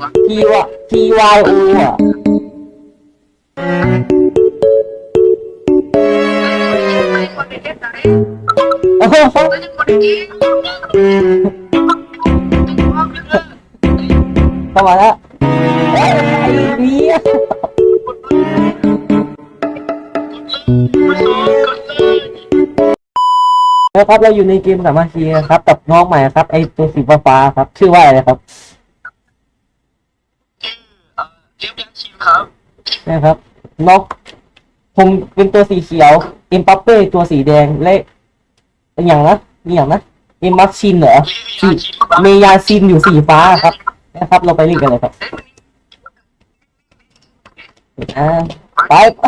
วะ T Y T Y O อะไม่คนในเทปไหนโอ้โหไม่ใช่คนในเกมเข้ามาแล้วเอ้ยไอ้เนี่ยมาสู้กันเลยนะครับเราอยู่ในเกมสามัคคีนะครับกับน้องใหม่ครับไอตัวสีฟ้าๆครับ ชื่อว่าอะไรครับ ชื่อเอ่อเลี้ยงยาชิมครับ นะครับน้องผมเป็นตัวสีเขียวเอ็มปัปเป้ตัวสีแดงและอย่างนะมีอย่างนะเอ็มมักชินเหรอเลี้ยงยาชิมครับเมยาซินอยู่สีฟ้าครับ นะครับ เราไปเล่นกันเลยครับอ่าไปไ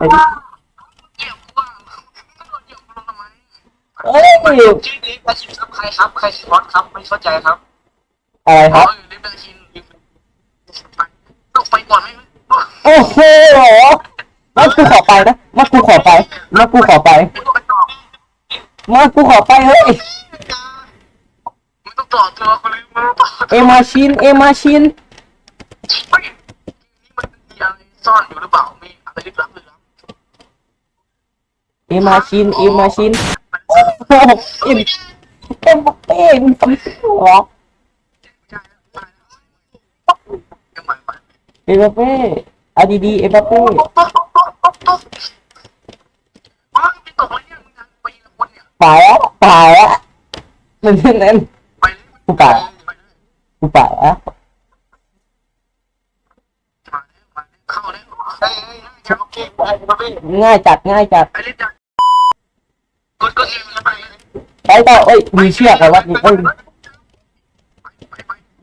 ปดิเกี่ยวว่าเกี่ยวกับทำไมเอ้ยชื่อเลี้ยงยาชิมครับใครครับใครสปอนครับไม่เข้าใจครับอะไรครับเลี้ยงยาชิม ต้องไปก่อนไหมโอ้โหมากูขอไปนะมากูขอไปมากูขอไปไม่ต้องไปต่อมากูขอไปเฮ้ยไม่ต้องต่อตัวคนเลยม่ต้องต่อเอมาชินเอมาชินเฮ้ยนี่มันมีอะไรซ่อนอยู่หรือเปล่ามีอะไรลึกลับหรือเปล่าเอมาชินเอมาชินโอ้โหเอ็มเอ็มเป้มึงทำเหรอยัง เอ็มบัปเป้เอาดีๆเอ็มบัปเป้ตุ๊กตุ๊กตุ๊กตุ๊กตุ๊กว้าวไปตกแล้วเนี่ยมึงยังไปละคนเนี่ป่าแล้วป่าแล้วมันเช่นนั้นปเลยกูป่าปเลยกูป่าแล้วมาเข้าเลยเฮ้ยเฮ้ยเฮ้ยโอเคไปไปง่ายจัดง่ายจัดไปเล่นจังกดกดเองแล้วไปเลยไปต่อเอ้ยมีเชือกอะไรวะนี่เอ้ย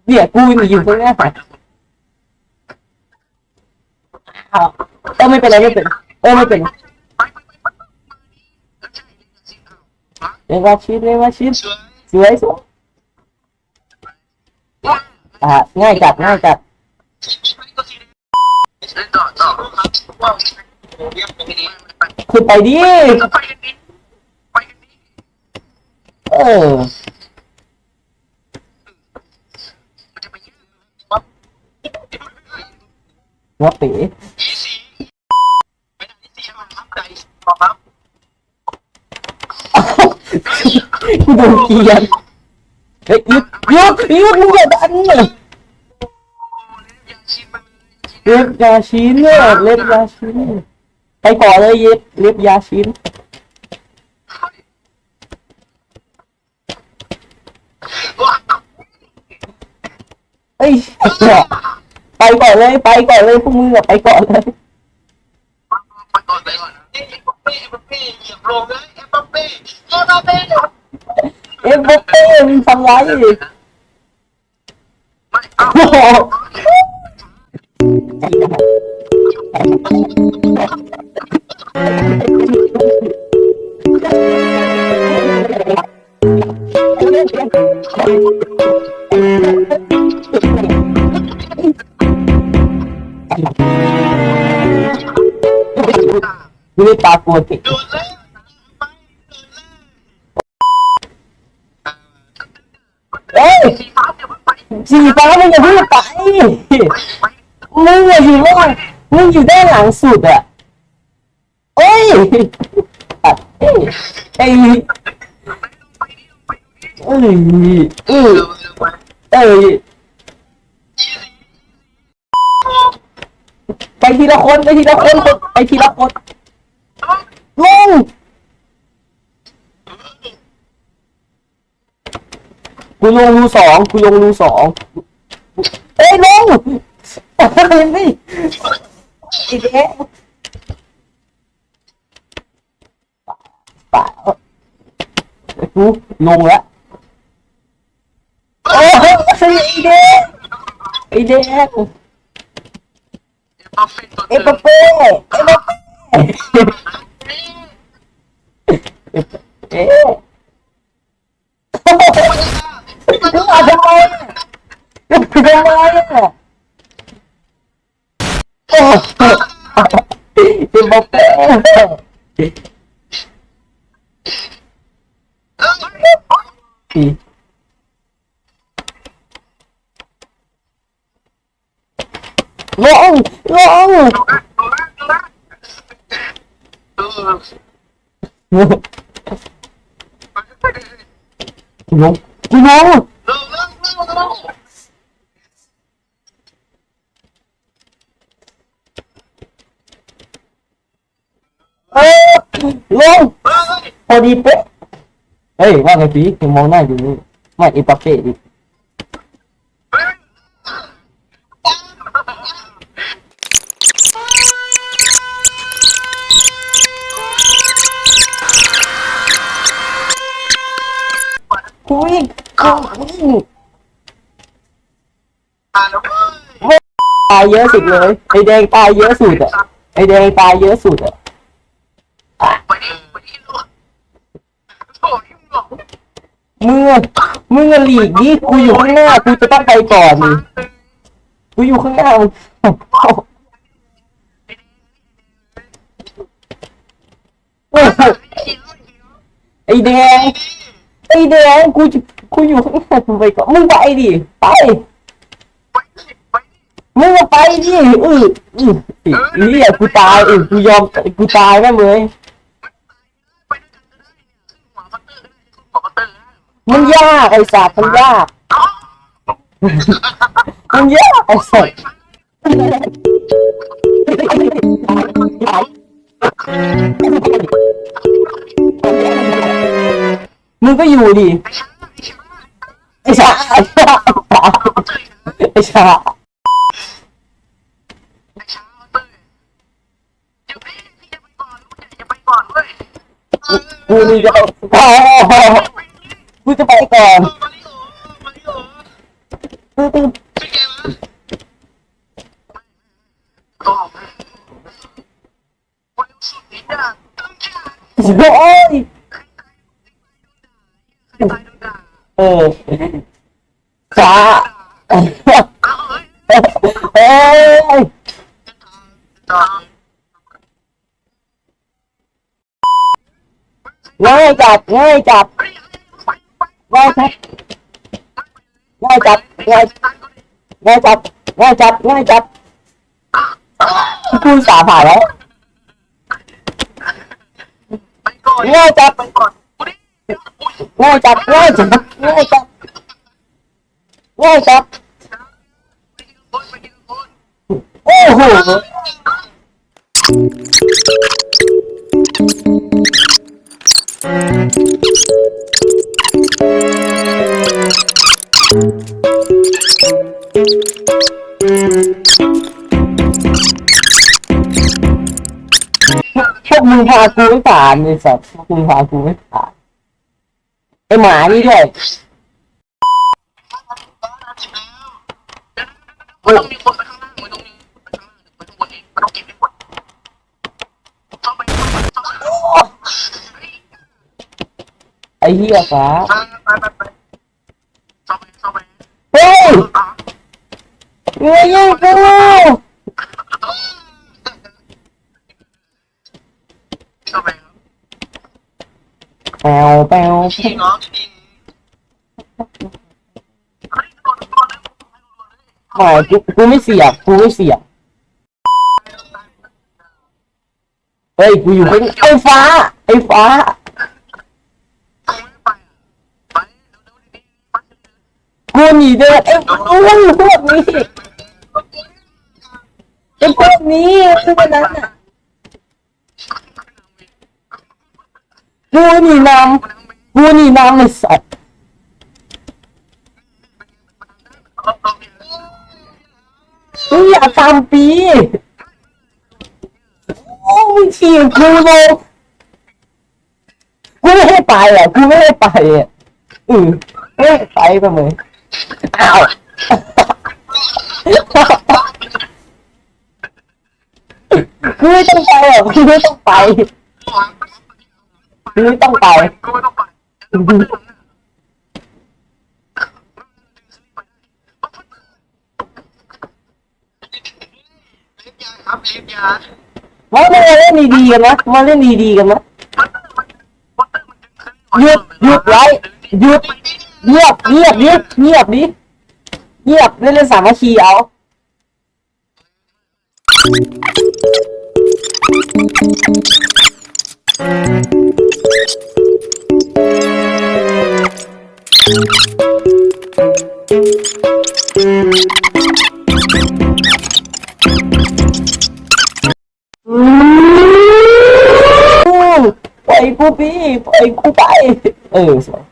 เนี่ยกูนี่อยู่ตรงนี้ ยไปอ้าเออไม่เป็นไรไม่เป็น เออไม่เป็นไปไปไปใช่จริงอะเอมาชินเอมาชินสวยสวยอ่าง่ายจัดง่ายจัดเล่นต่อไปนี้ไปขึ้นไปดิก็ไปกันนี้ไปกันนี้เออมัดวับหัวเป๋ ยี่สีไปไหนยี่สีช่างครับใจบอกครับ กูโดนเกลียนเฮ้ยหยุดหยุดหยุดมึงอย่าดันเลยเล็บยาชิ้นเนี่ยเล็บยาชิ้นไปก่อนเลยเย็บเล็บยาชินว้าเอ้ยไปก่อนเลยไปก่อนเลยพวกมึงอะไปก่อนเลย เอ็มบัปเป้เอ็มบัปเป้เหยียบลงเลยเอ็มบัปเป้เอ็มบัปเป้เอ็มบัปเป้มึงทำไรไม่เอาโอ้โห ไม่ได้ตากลัวติดนเลยไปเอ้ยสีฟ้าเดี๋ยวมันไปสีฟ้ามึงอย่าเพิ่งไปมึงอะอยู่ล่างมึงอยู่ด้านหลังสุดอะเอ้ยตัดเอ้ยเอ้ยเอ้ยเอ้ยเร็วเร็วไปเอ้ยไปทีละคนไปทีละคนไปทีละคน ลงกูลงรูสองกูลงรูสองเอ้ยลงนี่อีกแล้วป่ากูลงแล้วโอ้ยไอเด็กไอเด็กเอ็มบัปเป้ตัวเอปเป้เอปเป้ Não! Não! งงกูงงเร็วเร็วเร็วเร็วเออลงพอดีเป๊ะเฮ้ยว่าไงพี่มองหน้าอยู่นี่ไม่อ็มบัปเป้ดิ คุยกูอ่านแล้วเว้ยตายเยอะสุดเลยไอแดงตายเยอะสุดอะไอแดงตายเยอะสุดอะไปดิไปดิลูกโถ่ยิ่งหลงมึงอะมึงอะหลีกดิกูอยู่ข้างหน้ากูจะต้องไปก่อนดิกูอยู่ข้างหน้ามึงโอ้โหไอแดง ไอแดงกูจะกูอยู่ข้างหน้ากูไปก่อนมึงไปดิ ไปไปดิไปมึงก็ไปดิเออเออไอ้เฮียกูตายเออกูยอมกูตายแม่งเลยไปด้วยกันก็ได้เนี่ยขึ้นหัวพัตเตอร์ก็ได้ขึ้นหัวพัตเตอร์ได้มันยากไอ้สัตว์มันยากอ๋อมันยากไอ้สัตว์ มึงก็อยู่ดิไอ้ช้าไอ้ช้าไอ้ชาไอ้ชาไอ้ชาไอ้ช้างเต้ยเดี๋ยวพี่พี่จะไปก่อนลูกใหญ่จะไปก่อนเว้ย กูนี่จะไปกูจะไปก่อน มาริโอมาริโอ ตึ๊ดตึ๊ด ชื่อแกวะก็วันสุดนี้นะต้องจ่าย โอ้ย ใครตายโดนด่า เออชาเอ้ยง่ายจัดง่ายจัดเฮ้ยไปไปง่ายจัดง่ายจัดง่ายง่ายจัดง่ายจัดง่ายจัดกูสาผ่าแล้วไปก่อนง่ายจัด ไปก่อนกูดิอุ้ยง่จัดง่ายจัดง่ายจัดง่ายจัดไปกินคนไปกินคนโอ้โหพวกมึงพากูไม่ผ่านไอ้สัตว์พวกมึงพากูไม่ผ่าน ไอหมานี่ด้วยมันต้องมีคนไปข้างล่างมันต้องมีไปข้างล่างไปข้างบนเองมันต้องเก็บให้หมดต้องไปต้องไปต้องไปไอ้เหี้ยฟ้า ไปไปไปต้องไปต้องไป เฮ้ย อะ เงยยังกู ต้องไป แปว แปวพี่น้องดีเฮ้ยกดกดเลยไม่กูกูไม่เสียบกูไม่เสียบเฮ้ยกูอยู่เป็นไอ้ฟ้า ไอ้ฟ้าต้องไปไปเดีๆไปกูหนีเดินไอ้พวกพวกนี้ไอ้พวกนี้พวกนั้นน่ะกูหนีนำ กูนี่นำไอ้สัตว์มึงอย่าตามปีโอ้มึงฉีกกูเลยกูไม่ให้ไปอะกูไม่ให้ไปอะอือไม่ให้ไปไปมึงอ้าวกูไม่ต้องไปอะกูไม่ต้องไปกูไม่ต้องไปก็ไม่ต้อง ครับเล็บยามาเล่นดีๆกันนะมาเล่นดีๆกันนะหยุดหยุดไว้หยุดเงียบเงียบเงียบเงียบดิเงียบเล่นเล่นสามัคคีเอา ปล่อยกูพี่ปล่อยกูไป เออสวย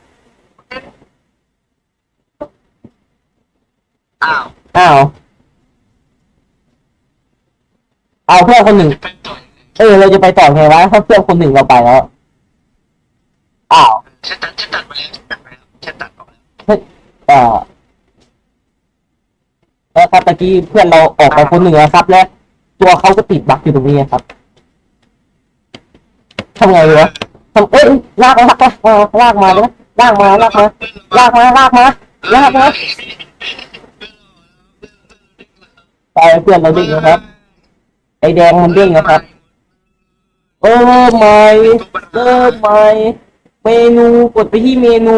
อ้าวอ้าวเอาเพื่อนคนหนึ่ง เออ เราจะไปต่อไงวะถ้าเพื่อนคนหนึ่งเราไปแล้ว อ้าว ฉันตัด อ่อแล้วครับตะกี้เพื่อนเราออกไปคนหนึ่งแล้วครับ และตัวเขาก็ติดบั๊กอยู่ตรงนี้ครับทำไงวะทำเอ้ยลากลากลากมาลากมาเลยลากมาลากมาลากมาลากมาลากมาไปเพื่อนเราดิ้งนะครับ ไอแดงมันเด้งนะครับ เออไม่เออไม่ เมนูกดไปที่เมนู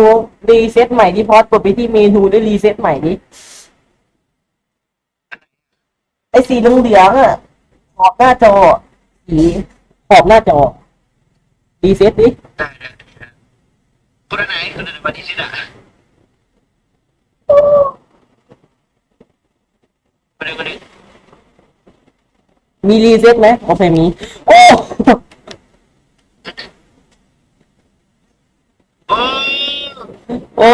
รีเซ็ตใหม่ที่พอดกดไปที่เมนูได้รีเซ็ตใหม่ดิไอสีเหลืองๆอะขอบหน้าจอสีขอบหน้าจอรีเซ็ตดิได้ได้ได้คนไหนคนไหนวันที่สิบอะคนไหนคนไหนมีรีเซ็ตไหมโอเคมี โอ้ โอ้ โอ้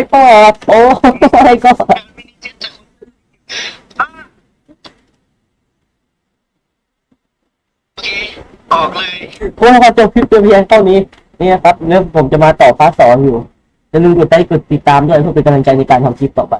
ไม่กอดโอ้ไม่กอดมินิเจ็ตจากอะโอเค ออกเลย พวกเราจบคลิปเพียงเท่านี้ นี่นะครับแล้วผมจะมาต่อพาร์ทสองอยู่อย่าลืมกดไลค์กดติดตามด้วยเพื่อเป็นกำลังใจในการทำคลิปต่อไป